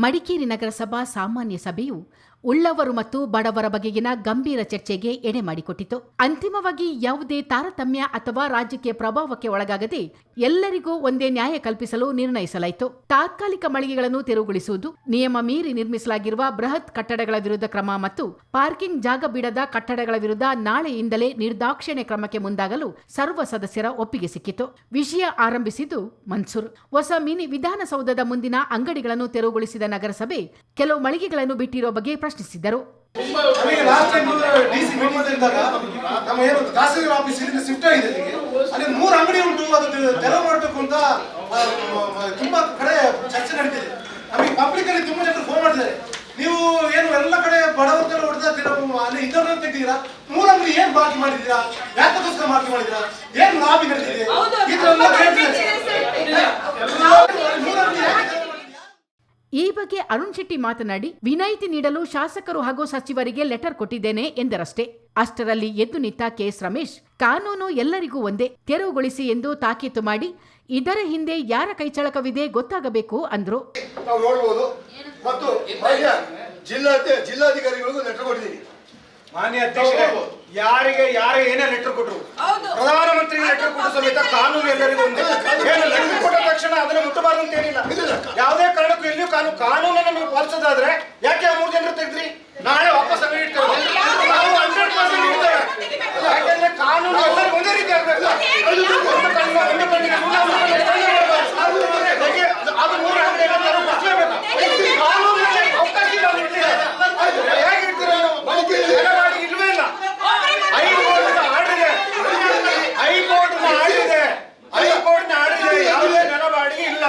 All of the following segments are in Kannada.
ಮಡಿಕೇರಿ ನಗರಸಭಾ ಸಾಮಾನ್ಯ ಸಭೆಯು ಉಳ್ಳವರು ಮತ್ತು ಬಡವರ ಬಗೆಗಿನ ಗಂಭೀರ ಚರ್ಚೆಗೆ ಎಡೆ ಮಾಡಿಕೊಟ್ಟಿತು. ಅಂತಿಮವಾಗಿ ಯಾವುದೇ ತಾರತಮ್ಯ ಅಥವಾ ರಾಜ್ಯಕ್ಕೆ ಪ್ರಭಾವಕ್ಕೆ ಒಳಗಾಗದೆ ಎಲ್ಲರಿಗೂ ಒಂದೇ ನ್ಯಾಯ ಕಲ್ಪಿಸಲು ನಿರ್ಣಯಿಸಲಾಯಿತು. ತಾತ್ಕಾಲಿಕ ಮಳಿಗೆಗಳನ್ನು ತೆರವುಗೊಳಿಸುವುದು, ನಿಯಮ ಮೀರಿ ನಿರ್ಮಿಸಲಾಗಿರುವ ಬೃಹತ್ ಕಟ್ಟಡಗಳ ವಿರುದ್ಧ ಕ್ರಮ ಮತ್ತು ಪಾರ್ಕಿಂಗ್ ಜಾಗ ಬಿಡದ ಕಟ್ಟಡಗಳ ವಿರುದ್ಧ ನಾಳೆಯಿಂದಲೇ ನಿರ್ದಾಕ್ಷಿಣ್ಯ ಕ್ರಮಕ್ಕೆ ಮುಂದಾಗಲು ಸರ್ವ ಸದಸ್ಯರ ಒಪ್ಪಿಗೆ ಸಿಕ್ಕಿತು. ವಿಷಯ ಆರಂಭಿಸಿದ್ದು ಮನ್ಸೂರ್. ಹೊಸ ಮಿನಿ ವಿಧಾನಸೌಧದ ಮುಂದಿನ ಅಂಗಡಿಗಳನ್ನು ತೆರವುಗೊಳಿಸಿದ ನಗರಸಭೆ ಕೆಲವು ಮಳಿಗೆಗಳನ್ನು ಬಿಟ್ಟಿರೋ ಬಗ್ಗೆ ಪ್ರಶ್ನಿಸಿದ್ದರು. ನಮಗೆ last time D C meeting ಇದ್ದಾಗ ನಮ್ಮ ಏನು ತಹಸೀಲ್ದಾರ್ ಆಫೀಸ್ ಇಲ್ಲಿಂದ ಶಿಫ್ಟ್ ಆಗಿದೆ ಅಲ್ಲಿಗೆ. ಅಲ್ಲಿ ಮೂರು ಅಂಗಡಿ ಉಂಟು ಅದು ತೆರವು ಮಾಡಬೇಕು ಅಂತ ತುಂಬಾ ಕಡೆ ಚರ್ಚೆ ನಡೀತಿದೆ. ನಮಗೆ ಪಬ್ಲಿಕ್ ಅಲ್ಲಿ ತುಂಬಾ ಜನರು ಫೋನ್ ಮಾಡಿದ್ದಾರೆ ನೀವು ಏನು ಎಲ್ಲ ಕಡೆ ಬಡವರ್ಗೆಲ್ಲ ಹೊಡೆದ ಅಲ್ಲಿ ಇದನ್ನ ತೆಗ್ದಿದ್ದೀರಾ? ಮೂರು ಅಂಗಡಿ ಏನ್ ಬಾಕಿ ಮಾಡಿದೀರಾ ಯಾತಕ್ಕೋಸ್ಕರ ಬಾಕಿ ಮಾಡಿದ್ದೀರಾ? ಏನ್ ಲಾಭಿ ನಡೆದಿದೆ? ಈ ಥರ ಎಲ್ಲ ಕೇಳ್ತಿದ್ದಾರೆ. ಮೂರು ಅಂಗಡಿ ಯಾಕೆ ತೆರವು ಮಾಡಿದ್ದೀರಾ? ಈ ಬಗ್ಗೆ ಅರುಣ್ ಶೆಟ್ಟಿ ಮಾತನಾಡಿ ವಿನಾಯಿತಿ ನೀಡಲು ಶಾಸಕರು ಹಾಗೂ ಸಚಿವರಿಗೆ ಲೆಟರ್ ಕೊಟ್ಟಿದ್ದೇನೆ ಎಂದರಷ್ಟೇ. ಅಷ್ಟರಲ್ಲಿ ಎದ್ದು ನಿಂತ ಕೆಎಸ್ ರಮೇಶ್ ಕಾನೂನು ಎಲ್ಲರಿಗೂ ಒಂದೇ ತೆರವುಗೊಳಿಸಿ ಎಂದು ತಾಕೀತು ಮಾಡಿ ಇದರ ಹಿಂದೆ ಯಾರ ಕೈಚಳಕವಿದೆ ಗೊತ್ತಾಗಬೇಕು ಅಂದ್ರು. ನಾವು ನೋಡ್ಬೋದು. ಮತ್ತು ಜಿಲ್ಲಾ ಜಿಲ್ಲಾಧಿಕಾರಿಗಳಿಗೂ ಲೆಟರ್ ಕೊಟ್ಟಿದ್ದೀನಿ ಮಾನ್ಯ ಅಧ್ಯಕ್ಷರೇ ಯಾರಿಗೆ ಯಾರು ಏನೇ ಲೆಟರ್ ಕೊಟ್ಟರು ಪ್ರಧಾನಮಂತ್ರಿ ಲೆಟರ್ ಕೊಟ್ಟು ಸಮೇತ ಕಾನೂನು ಎಲ್ಲರಿಗೂ ಒಂದೇ. ಏನು ಲೆಟರ್ ಕೊಟ್ಟ ತಕ್ಷಣ ಅದನ್ನ ಮುಟ್ಟಬಾರದು ಅಂತ ಏನಿಲ್ಲ. ಯಾವುದೇ ಕಾರಣಕ್ಕೂ ಎಲ್ಲಿಯೂ ಕಾನೂನು ಕಾನೂನನ್ನ ನೀವು ಪಾಲಿಸೋದಾದ್ರೆ ಯಾಕೆ ಆ ಮೂರು ಜನರು ತೆಗೆದ್ರಿ? ನಾಳೆ ವಾಪಸ್ ಅಂಗಡಿ ಇಡ್ತೇವೆ. ನಾವು ಹಂಡ್ರೆಡ್ ಪರ್ಸೆಂಟ್ ಇಡ್ತೇವೆ. ಯಾಕೆಂದ್ರೆ ಕಾನೂನು ಎಲ್ಲರಿಗೂ ಒಂದೇ ರೀತಿ ಆಗ್ಬೇಕು. ಒಂದು ಕಣ್ಣಿಗೆ ಒಂದು ಕಣ್ಣಿಗೆ ಮೂಲ ಒಂದು ಕಣ್ಣಿಗೆ ಕಣ್ಣಿಗೆ ಬರಬಾರ್ದು. ಹೇಗೆ? ಅದು- ಅದು ಮೂರು ಅಂಗಡಿ ಎಲ್ಲರೂ ಕೊಡ್ಲೇಬೇಕು. ಕಾನೂನಿನಲ್ಲಿ ಅವಕಾಶ ಇಲ್ಲ ಅವ್ರು ಇಟ್ಟಿದ್ದಾರೆ. ಹೇಗೆ ಇಡ್ತೀರಾ ನೀವು? ನೆಲಮಾಳಿ ಇಲ್ವೇ ಇಲ್ಲ ಹೈಕೋರ್ಟ್ನ ಆರ್ಡರ್ ಇದೆ ಹೈಕೋರ್ಟ್ನ ಆರ್ಡರ್ ಇದೆ ಹೈಕೋರ್ಟ್ನ ಆರ್ಡರ್ ಇದೆ ಯಾವುದೇ ನೆಲಬಾಡಿಗೆ ಇಲ್ಲ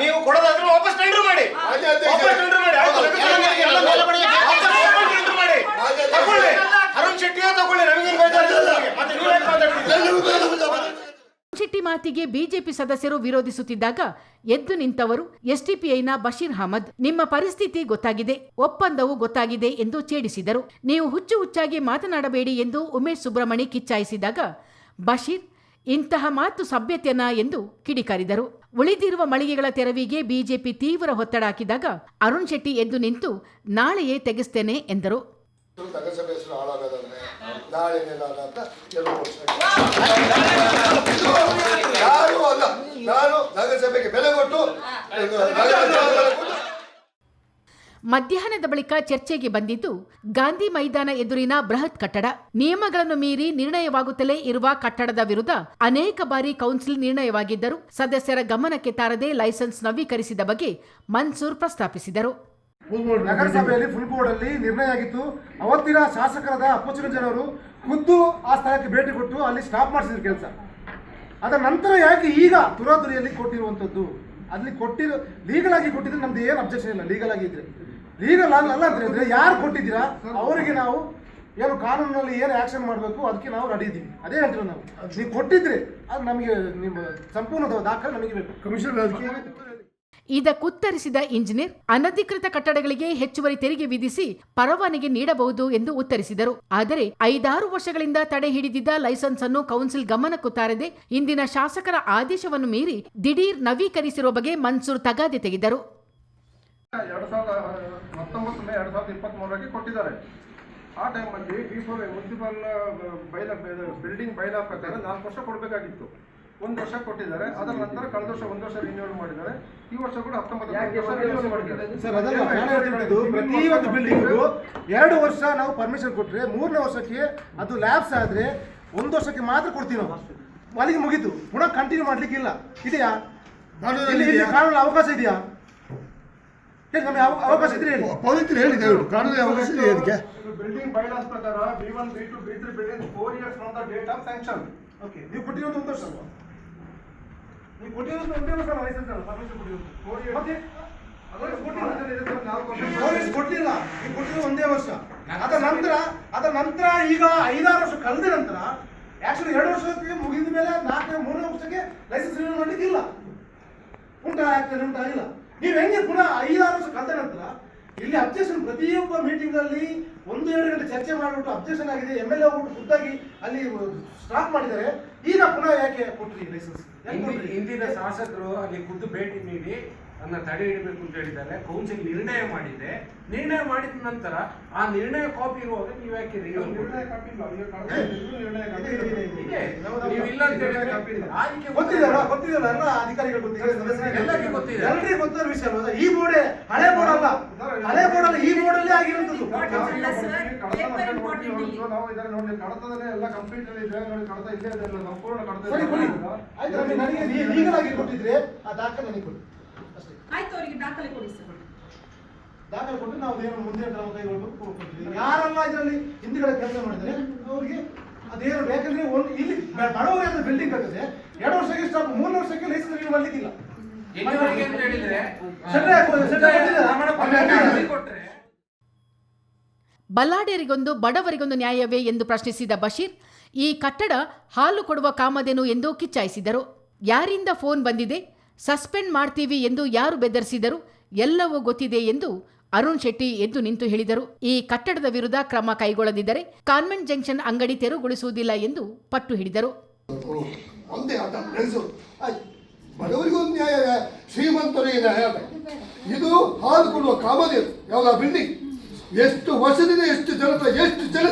ನೀವು ಕೊಡೋದಾದ್ರೆ ವಾಪಸ್ ಟೆಂಡರ್ ಮಾಡಿ ವಾಪಸ್ ಟೆಂಡರ್ ಮಾಡಿ ಆಯ್ತು, ಲಕ್ಷ ಎಲ್ಲ ನೆಲಬಾಡಿಗೆ ವಾಪಸ್ ಟೆಂಡರ್ ಮಾಡಿ ತಗೊಳ್ಳಿ ಅರುಣ್ ಶೆಟ್ಟಿಯೇ ತಗೊಳ್ಳಿ ನಮಗೇನು ಬೇಜಾರಿಲ್ಲ ನಮಗೆ. ಮತ್ತೆ ನೀವು ಯಾಕೆ ಮಾತಾಡ್ತೀರಿ ಶೆಟ್ಟಿ ಮಾತಿಗೆ ಬಿಜೆಪಿ ಸದಸ್ಯರು ವಿರೋಧಿಸುತ್ತಿದ್ದಾಗ ಎದ್ದು ನಿಂತವರು ಎಸ್ಡಿಪಿಐನ ಬಶೀರ್ ಅಹಮದ್, ನಿಮ್ಮ ಪರಿಸ್ಥಿತಿ ಗೊತ್ತಾಗಿದೆ, ಒಪ್ಪಂದವು ಗೊತ್ತಾಗಿದೆ ಎಂದು ಛೇಡಿಸಿದರು. ನೀವು ಹುಚ್ಚು ಹುಚ್ಚಾಗಿ ಮಾತನಾಡಬೇಡಿ ಎಂದು ಉಮೇಶ್ ಸುಬ್ರಹ್ಮಣಿ ಕಿಚ್ಚಾಯಿಸಿದಾಗ ಬಶೀರ್, ಇಂತಹ ಮಾತು ಸಭ್ಯತೆನ ಎಂದು ಕಿಡಿಕಾರಿದರು. ಉಳಿದಿರುವ ಮಳಿಗೆಗಳ ತೆರವಿಗೆ ಬಿಜೆಪಿ ತೀವ್ರ ಒತ್ತಡ ಹಾಕಿದಾಗ ಅರುಣ್ ಶೆಟ್ಟಿ ಎದ್ದು ನಿಂತು ನಾಳೆಯೇ ತೆಗೆಸ್ತೇನೆ ಎಂದರು. ನಗರಸಭೆ ಹೆಸರು ಯಾರು ನಾನು ನಗರಸಭೆಗೆ ಬೆಲೆ ಕೊಟ್ಟು ಮಧ್ಯಾಹ್ನದ ಬಳಿಕ ಚರ್ಚೆಗೆ ಬಂದಿದ್ದು ಗಾಂಧಿ ಮೈದಾನ ಎದುರಿನ ಬೃಹತ್ ಕಟ್ಟಡ. ನಿಯಮಗಳನ್ನು ಮೀರಿ ನಿರ್ಣಯವಾಗುತ್ತಲೇ ಇರುವ ಕಟ್ಟಡದ ವಿರುದ್ಧ ಅನೇಕ ಬಾರಿ ಕೌನ್ಸಿಲ್ ನಿರ್ಣಯವಾಗಿದ್ದರೂ ಸದಸ್ಯರ ಗಮನಕ್ಕೆ ತಾರದೆ ಲೈಸೆನ್ಸ್ ನವೀಕರಿಸಿದ ಬಗ್ಗೆ ಮನ್ಸೂರ್ ಪ್ರಸ್ತಾಪಿಸಿದರು. ನಗರಸಭೆಯಲ್ಲಿ ಫುಲ್ ಬೋರ್ಡ್ ಅಲ್ಲಿ ನಿರ್ಣಯ ಆಗಿತ್ತು. ಅವತ್ತಿನ ಶಾಸಕರಾದ ಅಪ್ಪಚ್ಚನ ಜನರು ಖುದ್ದು ಆ ಸ್ಥಳಕ್ಕೆ ಭೇಟಿ ಕೊಟ್ಟು ಅಲ್ಲಿ ಸ್ಟಾಪ್ ಮಾಡಿಸಿದ್ರು ಕೆಲಸ. ಅದರ ನಂತರ ಯಾಕೆ ಈಗ ತುರಾದುರಿಯಲ್ಲಿ ಕೊಟ್ಟಿರುವಂಥದ್ದು? ಅಲ್ಲಿ ಕೊಟ್ಟಿರೋ ಲೀಗಲ್ ಆಗಿ ಕೊಟ್ಟಿದ್ರೆ ನಮ್ದು ಏನು ಅಬ್ಜೆಕ್ಷನ್ ಇಲ್ಲ ಲೀಗಲ್ ಆಗಿ ಇದ್ರೆ. ಲೀಗಲ್ ಅಲ್ಲ ಹೇಳಿದ್ರೆ ಯಾರು ಕೊಟ್ಟಿದ್ದೀರಾ? ಅವರಿಗೆ ನಾವು ಏನು ಕಾನೂನಿನಲ್ಲಿ ಏನು ಆಕ್ಷನ್ ಮಾಡಬೇಕು ಅದಕ್ಕೆ ನಾವು ರೆಡಿ ಇದ್ದೀವಿ. ಅದೇ ಹೇಳ್ತೀವಿ ನಾವು. ನೀವು ಕೊಟ್ಟಿದ್ರೆ ಅದು ನಮಗೆ ನಿಮ್ಮ ಸಂಪೂರ್ಣ ದಾಖಲೆ ನಮಗೆ ಬೇಕು. ಕಮಿಷನ್ ಇದಕ್ಕುತ್ತರಿಸಿದ ಇಂಜಿನಿಯರ್, ಅನಧಿಕೃತ ಕಟ್ಟಡಗಳಿಗೆ ಹೆಚ್ಚುವರಿ ತೆರಿಗೆ ವಿಧಿಸಿ ಪರವಾನಗಿ ನೀಡಬಹುದು ಎಂದು ಉತ್ತರಿಸಿದರು. ಆದರೆ ಐದಾರು ವರ್ಷಗಳಿಂದ ತಡೆ ಹಿಡಿದಿದ್ದ ಲೈಸೆನ್ಸ್ ಅನ್ನು ಕೌನ್ಸಿಲ್ ಗಮನಕ್ಕೂ ತಾರದೆ ಇಂದಿನ ಶಾಸಕರ ಆದೇಶವನ್ನು ಮೀರಿ ದಿಢೀರ್ ನವೀಕರಿಸಿರುವ ಬಗ್ಗೆ ಮನ್ಸೂರ್ ತಗಾದೆ ತೆಗೆದರು. ಮುನ್ಸಿಪಲ್ ಬೈಲ ಬಿಲ್ಡಿಂಗ್ ಬೈಲಾ ಪ್ರಕಾರ ನಾಲ್ಕು ವರ್ಷ ಕೊಡಬೇಕಾಗಿತ್ತು. ಒಂದು ವರ್ಷ ಕೊಟ್ಟಿದ್ದಾರೆ. ಅದರ ನಂತರ ಕಳೆದ ವರ್ಷ ಒಂದು ವರ್ಷ ರಿನ್ಯೂವಲ್ ಮಾಡಿದ್ದಾರೆ. ಈ ವರ್ಷ ಕೂಡ ಹತ್ತೊಂಬತ್ತು ವರ್ಷ ಒಂದು ಪ್ರತಿಯೊಂದು ಬಿಲ್ಡಿಂಗು ಎರಡು ವರ್ಷ ನಾವು ಪರ್ಮಿಷನ್ ಕೊಟ್ಟರೆ ಮೂರನೇ ವರ್ಷಕ್ಕೆ ಅದು ಲ್ಯಾಬ್ಸ್ ಆದ್ರೆ ಒಂದು ವರ್ಷಕ್ಕೆ ಮಾತ್ರ ಕೊಡ್ತೀವಿ ನಾವು ಅಲ್ಲಿಗೆ ಮುಗೀತು. ಪುನಃ ಕಂಟಿನ್ಯೂ ಮಾಡ್ಲಿಕ್ಕೆ ಇಲ್ಲ. ಇದೆಯಾ? ಕಾನೂನು ಅವಕಾಶ ಇದೆಯಾ? ನಮಗೆ ಅವ- ಅವಕಾಶ ಇದ್ರೆ ಹೇಳಿ. ಪವಿತ್ರ ಹೇಳಿ. ಅವಕಾಶ ಇದೆ ಅದಕ್ಕೆ ಬಿಲ್ಡಿಂಗ್ ಬೈಲಾಸ್ ಪ್ರಕಾರ B one B two B three building four years from the date of sanction okay ನೀವು ಕೊಟ್ಟಿರೋದು ಒಂದು ವರ್ಷ. ನೀವು ಕೊಟ್ಟಿರೋದು ಒಂದೇ ವರ್ಷ ಲೈಸೆನ್ಸ್ ಅಲ್ಲ ಪರ್ಮಿಷನ್ ಕೊಟ್ಟಿರೋದು. ಮತ್ತೆ? ನೋಟಿಸ್ ಕೊಟ್ಟಿಲ್ಲ. ನೀವು ಕೊಟ್ಟಿರೋದು ಒಂದೇ ವರ್ಷ. ಅದರ ನಂತರ ಅದರ ನಂತರ ಈಗ ಐದಾರು ವರ್ಷ ಕಳೆದ ನಂತರ ಆಕ್ಚುಲಿ ಎರಡು ವರ್ಷಕ್ಕೆ ಮುಗಿದ ಮೇಲೆ ನಾಲ್ಕನೇ ಮೂರನೇ ವರ್ಷಕ್ಕೆ ಲೈಸೆನ್ಸ್ ರಿನ್ಯೂ ಮಾಡಲಿಕ್ಕಿಲ್ಲ ಇಲ್ಲ. ಉಂಟಾ ಆಗ್ತದೆ ಉಂಟಾ ಇಲ್ಲ. ನೀವು ಹೆಂಗೆ ಪುನಃ ಐದಾರು ವರ್ಷ ಕಳೆದ ನಂತರ ಇಲ್ಲಿ ಅಬ್ಜೆಕ್ಷನ್ ಪ್ರತಿಯೊಬ್ಬ ಮೀಟಿಂಗ್ ಅಲ್ಲಿ ಒಂದು ಎರಡು ಗಂಟೆ ಚರ್ಚೆ ಮಾಡಿಬಿಟ್ಟು ಅಬ್ಜೆಕ್ಷನ್ ಆಗಿದೆ. ಎಂ ಎಲ್ ಎ ಹೋಗ್ಬಿಟ್ಟು ಖುದ್ದಾಗಿ ಅಲ್ಲಿ ಸ್ಟಾಪ್ ಮಾಡಿದ್ದಾರೆ. ಈಗ ಪುನಃ ಯಾಕೆ ಕೊಟ್ರಿ ಲೈಸೆನ್ಸ್ ಹಿಂದಿನ ಶಾಸಕರು ಅಲ್ಲಿ ಖುದ್ದು ಭೇಟಿ ನೀಡಿ ಅನ್ನ ತಡೆ ಇಡಬೇಕು ಅಂತ ಹೇಳಿದ್ದಾರೆ ಕೌನ್ಸಿಲ್ ನಿರ್ಣಯ ಮಾಡಿದೆ. ನಿರ್ಣಯ ಮಾಡಿದ ನಂತರ ಆ ನಿರ್ಣಯ ಕಾಪಿ ಇರುವಾಗ ನೀವು ಯಾಕೆ ಎಲ್ಲರಿಗೂ ಗೊತ್ತಿದೆ. ಎಲ್ಲರಿಗೂ ಗೊತ್ತಿರೋ ವಿಷಯ ಅಲ್ವಾ? ಈ ಬೋರ್ಡ್ ಹಳೆ ಬೋರ್ಡ್ ಅಲ್ಲ. ಹಳೆ ಬೋರ್ಡ್ ಅಲ್ಲ ಈ ಬೋರ್ಡ್ ಅಲ್ಲೇ ಆಗಿರುವಂತದ್ದು ನಾವು ನೋಡಿ ಕಡತದಲ್ಲೇ ಎಲ್ಲ ಕಂಪ್ಲೀಟ್ ಇದೆ. ನೋಡಿ ಕಡತ ಇಲ್ಲೇ ಇದೆ. ಸಂಪೂರ್ಣ ಕಡತ ಸರಿ ಕೊಡಿ. ಇದೆ. ಆಯ್ತು ನಮಗೆ ನನಗೆ ಲೀಗಲ್ ಆಗಿ ಕೊಟ್ಟಿದ್ರೆ ಆ ದಾಖಲೆ ನನಗೆ ಕೊಡಿ. ಆಯ್ತು ಅವರಿಗೆ ದಾಖಲೆ ಕೊಡಿ ಸರ್. ದಾಖಲೆ ಕೊಟ್ಟು ನಾವು ಏನು ಮುಂದೆ ಕ್ರಮ ಕೈಗೊಳ್ಳಬೇಕು ಕೊಡ್ತೀವಿ ಯಾರೆಲ್ಲ ಇದರಲ್ಲಿ ಹಿಂದಿಗಡೆ ಕೆಲಸ ಮಾಡಿದರೆ ಅವರಿಗೆ ಅದೇನು ಯಾಕಂದ್ರೆ ಒಂದು ಇಲ್ಲಿ ಬಡವರಿಗೆ ಅಂದ್ರೆ ಬಿಲ್ಡಿಂಗ್ ಕಟ್ಟಿದೆ ಎರಡು ವರ್ಷಕ್ಕೆ ಸ್ಟಾಪ್ ಮೂರು ವರ್ಷಕ್ಕೆ ಲೈಸೆನ್ಸ್ ನೀವು ಮಾಡ್ಲಿಕ್ಕಿಲ್ಲ ಬಲ್ಲಾಡಿಯರಿಗೊಂದು ಬಡವರಿಗೊಂದು ನ್ಯಾಯವೇ ಎಂದು ಪ್ರಶ್ನಿಸಿದ ಬಶೀರ್ ಈ ಕಟ್ಟಡ ಹಾಲು ಕೊಡುವ ಕಾಮಧೇನು ಎಂದು ಕಿಚ್ಚಾಯಿಸಿದರು. ಯಾರಿಂದ ಫೋನ್ ಬಂದಿದೆ? ಸಸ್ಪೆಂಡ್ ಮಾಡ್ತೀವಿ ಎಂದು ಯಾರು ಬೆದರಿಸಿದರು? ಎಲ್ಲವೂ ಗೊತ್ತಿದೆ ಎಂದು ಅರುಣ್ ಶೆಟ್ಟಿ ಎದ್ದು ನಿಂತು ಹೇಳಿದರು. ಈ ಕಟ್ಟಡದ ವಿರುದ್ಧ ಕ್ರಮ ಕೈಗೊಳ್ಳದಿದ್ದರೆ ಕಾನ್ವೆಂಟ್ ಜಂಕ್ಷನ್ ಅಂಗಡಿ ತೆರವುಗೊಳಿಸುವುದಿಲ್ಲ ಎಂದು ಪಟ್ಟು ಹಿಡಿದರು. ನ್ಯಾಯ ಇದು ಹಾಲು ಕೊಡುವ ಕಾಮಧೇನು, ಯಾವ್ದು ಬಿಲ್ಡಿಂಗ್ ಎಷ್ಟು ವರ್ಷದಿಂದ ಎಷ್ಟು ಜನ ಎಷ್ಟು ಜನ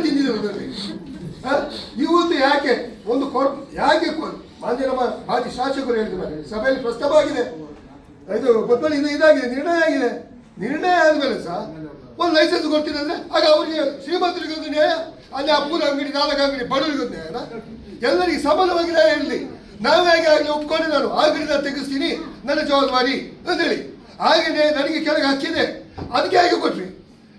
ಆ? ಇವತ್ತು ಯಾಕೆ? ಒಂದು ಯಾಕೆ ಮಾನ್ಯ ನಮ್ಮ ಮಾಜಿ ಶಾಸಕರು ಹೇಳಿದ್ದಾರೆ ಸಭೆಯಲ್ಲಿ ಪ್ರಸ್ತಾಪವಾಗಿದೆ ಇದು ಗೊತ್ತಲಿಂದ ಇದಾಗಿದೆ, ನಿರ್ಣಯ ಆಗಿದೆ. ನಿರ್ಣಯ ಆದ್ಮೇಲೆ ಸಹ ಒಂದು ಲೈಸೆನ್ಸ್ ಕೊಡ್ತೀನಿ ಅಂದ್ರೆ ಆಗ ಅವರಿಗೆ ಶ್ರೀಮಂತರಿಗೆ ಒಂದು ನ್ಯಾಯ, ಅಲ್ಲಿ ಆ ಮೂರು ಅಂಗಡಿ, ನಾಲ್ಕು ಅಂಗಡಿ ಬಡವರಿಗೆ ಒಂದು ನ್ಯಾಯನ ಎಲ್ಲರಿಗೆ ಸಮಾನವಾಗಿ ನ್ಯಾಯ ಇರಲಿ ನಾವು ಹೇಗೆ ಆಗಲಿ ಒಪ್ಕೊಂಡು ನಾನು ಆ ನಾನು ತೆಗೆಸ್ತೀನಿ, ನನ್ನ ಜವಾಬ್ದಾರಿ ಅಂತೇಳಿ ಹಾಗೆಯೇ ನನಗೆ ಕೆಳಗೆ ಹಾಕಿದೆ. ಅದಕ್ಕೆ ಹೇಗೆ ಕೊಟ್ರಿ?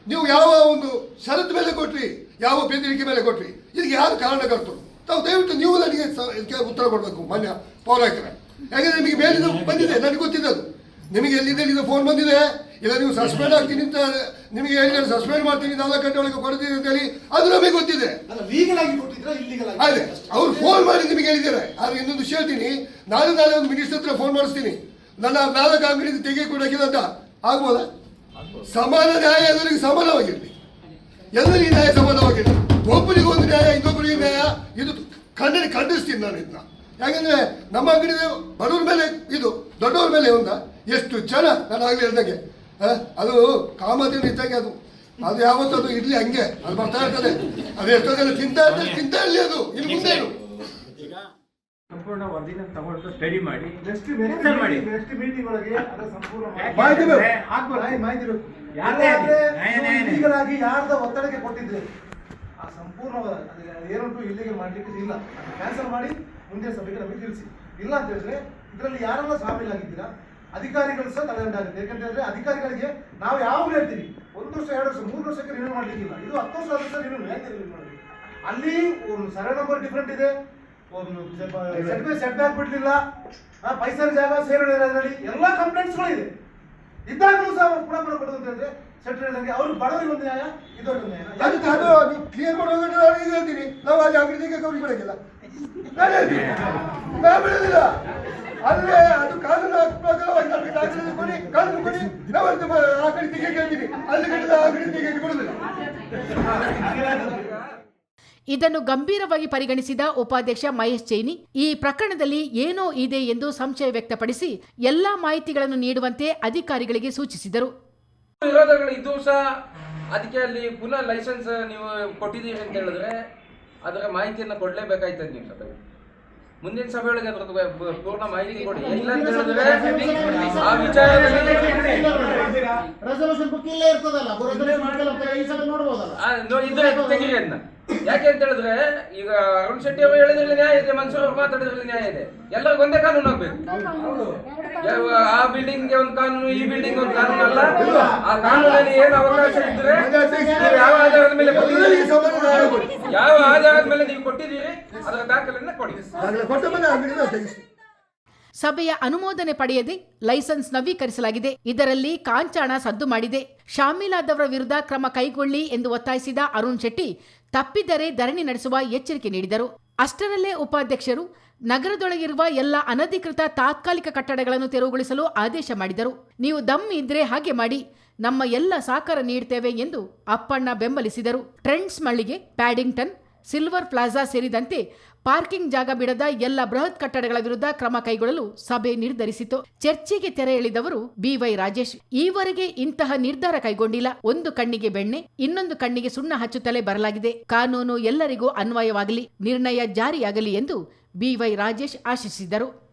ನೀವು ಯಾವ ಒಂದು ಷರತ್ತು ಮೇಲೆ ಕೊಟ್ರಿ, ಯಾವ ಬೆದರಿಕೆ ಮೇಲೆ ಕೊಟ್ರಿ? ಇದಕ್ಕೆ ಯಾರು ಕಾರಣಕರ್ತರು? ತಾವು ದಯವಿಟ್ಟು ನೀವು ನನಗೆ ಉತ್ತರ ಕೊಡಬೇಕು ಮಾನ್ಯ ಪೌರಾಯುಕ್ತರೇ. ಯಾಕಂದ್ರೆ ನಿಮಗೆ ಮೇಲಿಂದ ಬಂದಿದೆ ನನಗೆ ಗೊತ್ತಿದೆ ಅದು. ನಿಮಗೆ ಎಲ್ಲಿದೆ ಇದು ಫೋನ್ ಬಂದಿದೆ ಇಲ್ಲ ನೀವು ಸಸ್ಪೆಂಡ್ ಆಗ್ತೀನಿ ಅಂತ ನಿಮಗೆ ಹೇಳಿದ್ರೆ ಸಸ್ಪೆಂಡ್ ಮಾಡ್ತೀನಿ ನಾಲ್ಕು ಗಂಟೆ ಒಳಗೆ ಕೊಡ್ತೀನಿ ಅಂತ ಹೇಳಿ ಅದು ನಮಗೆ ಗೊತ್ತಿದೆ. ಅಲ್ಲ ಲೀಗಲ್ ಆಗಿ ಕೊಟ್ಟಿದ್ರೆ ಇಲ್ಲಿಗಲ್ ಆಗಿ ಅದೇ ಅವ್ರು ಫೋನ್ ಮಾಡಿ ನಿಮಗೆ ಹೇಳಿದ್ದಾರೆ. ಆದ್ರೆ ಇನ್ನೊಂದು ವಿಷಯ ಹೇಳ್ತೀನಿ ನಾನು ನಾಳೆ ಒಂದು ಮಿನಿಸ್ಟರ್ ಹತ್ರ ಫೋನ್ ಮಾಡಿಸ್ತೀನಿ. ನನ್ನ ನಾಲ್ಕು ಅಂಗಡಿ ತೆಗೆ ಕೊಡಕ್ಕಿಲ್ಲ ಅಂತ. ಆಗ್ಬೋದ? ಸಮಾನ ನ್ಯಾಯ ಎಲ್ಲರಿಗೆ ಸಮಾನವಾಗಿರಲಿ. ಎಲ್ಲರಿಗೂ ನ್ಯಾಯ ಸಮಾನವಾಗಿರಲಿ. ಒಬ್ಬರಿಗೆ ಒಂದು ನ್ಯಾಯ ಇನ್ನೊಬ್ಬರಿಗೆ ಇದು ಖಂಡನೆ ಖಂಡಿಸ್ತೀನಿ ನಾನು ಇದನ್ನ. ಯಾಕಂದ್ರೆ ನಮ್ಮ ಅಂಗಡಿ ಬಡವ್ರ ಮೇಲೆ ಇದು ದೊಡ್ಡವ್ರ ಮೇಲೆ ಒಂದ ಎಷ್ಟು ಜನ ನಾನು ಆಗ್ಲಿ ಹೇಳ್ದಂಗೆ ಅದು ಕಾಮಧೇನು ಇದ್ದಂಗೆ ಅದು. ಅದು ಯಾವತ್ತೂ ಅದು ಇರ್ಲಿ ಹಂಗೆ ಅದು ಬರ್ತಾ ಇರ್ತದೆ. ಅದು ಎಷ್ಟೋ ಜನ ತಿಂತಾ ಇರ್ತದೆ ತಿಂತಾ ಇರ್ಲಿ ಅದು ಇನ್ನು ಮುಂದೆ ಸಂಪೂರ್ಣ ವರದಿನ ತಗೊಂಡು ಸ್ಟಡಿ ಮಾಡಿ. ನೆಕ್ಸ್ಟ್ Cancel ಮಾಡಿ. ನೆಕ್ಸ್ಟ್ ಮೀಟಿಂಗ್ ಒಳಗೆ ಅದರ ಸಂಪೂರ್ಣ ಮಾಹಿತಿ. ಮಾಹಿತಿ- ಬೇಕು. ಯಾರ್ದೇ ಒತ್ತಡಕ್ಕೆ ಕೊಟ್ಟಿದ್ರೆ ಸಂಪೂರ್ಣವಾದ ಏನಂತೂ ಇಲ್ಲಿಗೆ ಮಾಡಲಿಕ್ಕೆ ಇಲ್ಲ. ಕ್ಯಾನ್ಸಲ್ ಮಾಡಿ ಮುಂದಿನ ಸಭೆಗೆ ನಮಗೆ ತಿಳಿಸಿ. ಇಲ್ಲ ಅಂತ ಹೇಳಿದ್ರೆ ಇದರಲ್ಲಿ ಯಾರೆಲ್ಲ ಶಾಮೀಲಾಗಿದ್ದೀರಾ ಅಧಿಕಾರಿಗಳು ಸಹ ತಲೆದಂಡಾಗುತ್ತೆ ಯಾಕಂತ ಹೇಳಿದ್ರೆ ಅಧಿಕಾರಿಗಳಿಗೆ ನಾವು ಯಾವಾಗಲೂ ಹೇಳ್ತೀವಿ, ಒಂದು ವರ್ಷ, ಎರಡು ವರ್ಷ, ಮೂರು ವರ್ಷಕ್ಕೆ ರಿನ್ಯೂ ಮಾಡಲಿಕ್ಕಿಲ್ಲ. ಇದು ಹತ್ತು ವರ್ಷ ಆದ್ರೆ ಸರ್ ರಿನ್ಯೂ ಅಲ್ಲಿ ಒಂದು ಸರಳ ನಂಬರ್ ಡಿಫ್ರೆಂಟ್ ಇದೆ. ಒಂದು ಸೆಟ್ ಸೆಟ್ ಬ್ಯಾಕ್ ಬಿಡ್ಲಿಲ್ಲ. ಪೈಸಾ ಜಾಗ ಸೇರೋಣ ಅದರಲ್ಲಿ ಎಲ್ಲ ಕಂಪ್ಲೇಂಟ್ಸ್ಗಳಿದೆ ಇದ್ದಾಗಲೂ ಸಹ ಕೂಡ ಕೊಡೋದು ಅಂತ ಹೇಳಿದ್ರೆ ಸೆಟ್ ಹೇಳಿದಂಗೆ ಅವ್ರು ಬಡವರಿಗೆ ಒಂದು ನ್ಯಾಯ ಇದೊಂದು ನ್ಯಾಯ. ಕ್ಲಿಯರ್ ಮಾಡುವಾಗ ನಾನು ಈಗ ಹೇಳ್ತೀನಿ. ನಾವು ಅಲ್ಲಿ ತೆಗೆ ಅವ್ರಿಗೆ ಬಿಡಕ್ಕಿಲ್ಲ ನಾನು ಹೇಳ್ತೀನಿ. ನಾವು ಬಿಡೋದಿಲ್ಲ. ಅಲ್ಲೇ ಅದು ಕಾನೂನು ಪ್ರಕಾರವಾಗಿ ನಮಗೆ ದಾಖಲೆ ಕೊಡಿ ಕಾನೂನು ಕೊಡಿ. ನಾವು ಅಂತ ಆ ಕಡೆ ತೆಗೆ ಹೇಳ್ತೀನಿ ಅಲ್ಲಿ ಕಡೆ ಆ ಕಡೆ ತೆಗೆ ಇದನ್ನು ಗಂಭೀರವಾಗಿ ಪರಿಗಣಿಸಿದ ಉಪಾಧ್ಯಕ್ಷ ಮಹೇಶ್ ಚೈನಿ ಈ ಪ್ರಕರಣದಲ್ಲಿ ಏನೋ ಇದೆ ಎಂದು ಸಂಶಯ ವ್ಯಕ್ತಪಡಿಸಿ ಎಲ್ಲಾ ಮಾಹಿತಿಗಳನ್ನು ನೀಡುವಂತೆ ಅಧಿಕಾರಿಗಳಿಗೆ ಸೂಚಿಸಿದರು. ವಿರೋಧಗಳು ಇದ್ದು ಸಹ ಅದಕ್ಕೆ ಅಲ್ಲಿ ಪುನಃ ಲೈಸೆನ್ಸ್ ನೀವು ಕೊಟ್ಟಿದ್ದೀವಿ ಅಂತ ಹೇಳಿದ್ರೆ ಅದರ ಮಾಹಿತಿಯನ್ನು ಕೊಡಲೇಬೇಕಾಯ್ತದೆ ನೀವು ಸಭೆಗೆ. ಮುಂದಿನ ಸಭೆಯೊಳಗೆ ಅದ್ರದ್ದು ಪೂರ್ಣ ಮಾಹಿತಿ ಕೊಡಿ. ಇಲ್ಲ ಅಂತ ಹೇಳಿದ್ರೆ ಆ ವಿಚಾರದಲ್ಲಿ ಇದ್ರೆ ತೆಗೀರಿ ಅದನ್ನ ಯಾಕೆ ಅಂತ ಹೇಳಿದ್ರೆ ಈಗ ಅರುಣ್ ಶೆಟ್ಟಿ ಅವರು ಹೇಳಿದ್ರಲ್ಲಿ ನ್ಯಾಯ ಇದೆ ಮನ್ಸೂರ್ ಅವರು ಮಾತಾಡಿದ್ರಲ್ಲಿ ನ್ಯಾಯ ಇದೆ. ಎಲ್ಲರಿಗೂ ಒಂದೇ ಕಾನೂನು ಆಗ್ಬೇಕು. ಆ ಬಿಲ್ಡಿಂಗ್ಗೆ ಒಂದು ಕಾನೂನು ಈ ಬಿಲ್ಡಿಂಗ್ ಒಂದು ಕಾನೂನು ಅಲ್ಲ. ಆ ಕಾನೂನಲ್ಲಿ ಏನು ಅವಕಾಶ ಇದ್ರೆ ಯಾವ ಆಧಾರದ ಮೇಲೆ ಯಾವ ಆಧಾರದ ಮೇಲೆ ನೀವು ಕೊಟ್ಟಿದ್ದೀರಿ? ಅದರ ದಾಖಲೆಯನ್ನ ಕೊಡಿ. ಸಭೆಯ ಅನುಮೋದನೆ ಪಡೆಯದೆ ಲೈಸೆನ್ಸ್ ನವೀಕರಿಸಲಾಗಿದೆ. ಇದರಲ್ಲಿ ಕಾಂಚಾಣ ಸದ್ದು ಮಾಡಿದೆ. ಶಾಮೀಲಾದವರ ವಿರುದ್ಧ ಕ್ರಮ ಕೈಗೊಳ್ಳಿ ಎಂದು ಒತ್ತಾಯಿಸಿದ ಅರುಣ್ ಶೆಟ್ಟಿ ತಪ್ಪಿದರೆ ಧರಣಿ ನಡೆಸುವ ಎಚ್ಚರಿಕೆ ನೀಡಿದರು. ಅಷ್ಟರಲ್ಲೇ ಉಪಾಧ್ಯಕ್ಷರು ನಗರದೊಳಗಿರುವ ಎಲ್ಲ ಅನಧಿಕೃತ ತಾತ್ಕಾಲಿಕ ಕಟ್ಟಡಗಳನ್ನು ತೆರವುಗೊಳಿಸಲು ಆದೇಶ ಮಾಡಿದರು. ನೀವು ದಮ್ ಇದ್ರೆ ಹಾಗೆ ಮಾಡಿ, ನಮ್ಮ ಎಲ್ಲ ಸಹಕಾರ ನೀಡ್ತೇವೆ ಎಂದು ಅಪ್ಪಣ್ಣ ಬೆಂಬಲಿಸಿದರು. ಟ್ರೆಂಡ್ಸ್ ಮಳಿಗೆ ಪ್ಯಾಡಿಂಗ್ಟನ್, ಸಿಲ್ವರ್ ಪ್ಲಾಜಾ ಸೇರಿದಂತೆ ಪಾರ್ಕಿಂಗ್ ಜಾಗ ಬಿಡದ ಎಲ್ಲ ಬೃಹತ್ ಕಟ್ಟಡಗಳ ವಿರುದ್ಧ ಕ್ರಮ ಕೈಗೊಳ್ಳಲು ಸಭೆ ನಿರ್ಧರಿಸಿತು. ಚರ್ಚೆಗೆ ತೆರೆ ಎಳೆದವರು ಬಿವೈ ರಾಜೇಶ್. ಈವರೆಗೆ ಇಂತಹ ನಿರ್ಧಾರ ಕೈಗೊಂಡಿಲ್ಲ. ಒಂದು ಕಣ್ಣಿಗೆ ಬೆಣ್ಣೆ, ಇನ್ನೊಂದು ಕಣ್ಣಿಗೆ ಸುಣ್ಣ ಹಚ್ಚುತ್ತಲೇ ಬರಲಾಗಿದೆ. ಕಾನೂನು ಎಲ್ಲರಿಗೂ ಅನ್ವಯವಾಗಲಿ, ನಿರ್ಣಯ ಜಾರಿಯಾಗಲಿ ಎಂದು ಬಿವೈ ರಾಜೇಶ್ ಆಶಿಸಿದರು.